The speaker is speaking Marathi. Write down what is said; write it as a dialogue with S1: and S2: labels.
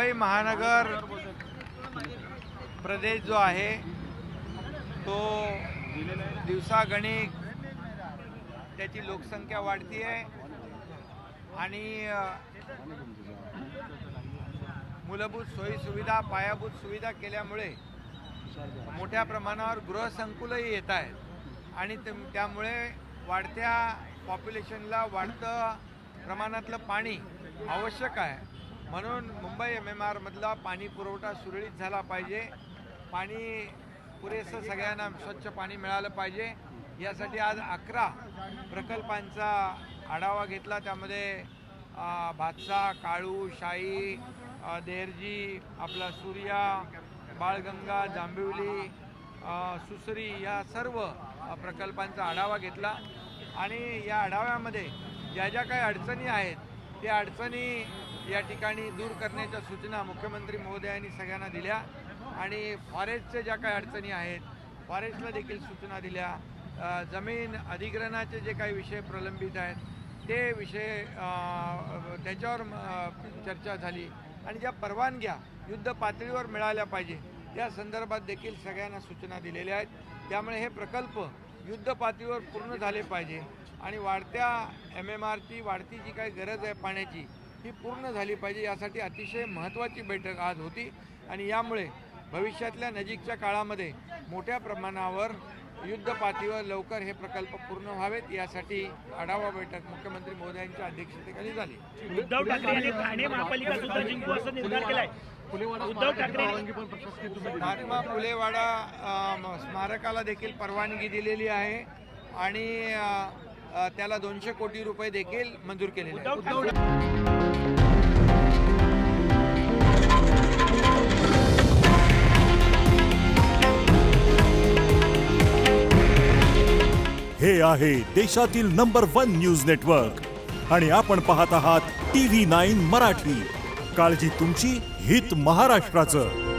S1: मुंबई महानगर प्रदेश जो आहे तो दिवसागणिक त्याची लोकसंख्या वाढती आहे आणि मूलभूत सोयीसुविधा पायाभूत सुविधा केल्यामुळे मोठ्या प्रमाणावर गृहसंकुलही येत आहेत. आणि त्यामुळे वाढत्या पॉप्युलेशनला वाढतं प्रमाणातलं पाणी आवश्यक आहे. म्हणून मुंबई एम एम आरमधला पाणी पुरवठा सुरळीत झाला पाहिजे. पाणी पुरेसं सगळ्यांना स्वच्छ पाणी मिळालं पाहिजे. यासाठी आज अकरा प्रकल्पांचा आढावा घेतला. त्यामध्ये भातसा काळू शाई देरजी आपला सूर्या बाळगंगा जांभिवली सुसरी या सर्व प्रकल्पांचा आढावा घेतला. आणि या आढाव्यामध्ये ज्या ज्या काही अडचणी आहेत त्या अडचणी या ठिकाणी दूर करण्याच्या सूचना मुख्यमंत्री महोदयांनी सगळ्यांना दिल्या आणि फॉरेस्टच्या ज्या काही अडचणी आहेत फॉरेस्टला देखील सूचना दिल्या. जमीन अधिग्रहणाचे जे काही विषय प्रलंबित आहेत ते विषय त्याच्यावर चर्चा झाली. आणि ज्या परवानग्या युद्ध पातळीवर मिळाल्या पाहिजे त्या संदर्भात देखील सगळ्यांना सूचना दिलेल्या आहेत. त्यामुळे हे प्रकल्प युद्ध पातळीवर पूर्ण झाले पाहिजे. आणि वाढत्या एम एम आरची वाढती जी काही गरज आहे पाण्याची ही पूर्ण झाली पाहिजे. यासाठी अतिशय महत्त्वाची बैठक आज होती आणि यामुळे भविष्यातल्या नजीकच्या काळामध्ये मोठ्या प्रमाणावर युद्ध पातळीवर लवकर हे प्रकल्प पूर्ण व्हावेत. यासाठी आढावा बैठक मुख्यमंत्री मोदयांच्या अध्यक्षतेखाली झाली.
S2: उद्धव ठाकरे यांनी ठाणे महापालिका सुद्धा जिंकू असं निर्धार केलाय. उद्धव ठाकरे
S1: महात्मा फुलेवाडा स्मारकाला देखील परवानगी दिलेली आहे. आणि त्याला दोनशे कोटी रुपये देखील मंजूर केलेले आहेत.
S3: हे आहे देशातील नंबर वन न्यूज नेटवर्क. आणि आपण पाहत आहात टी व्ही नाईन मराठी. काळजी तुमची हित महाराष्ट्राचं.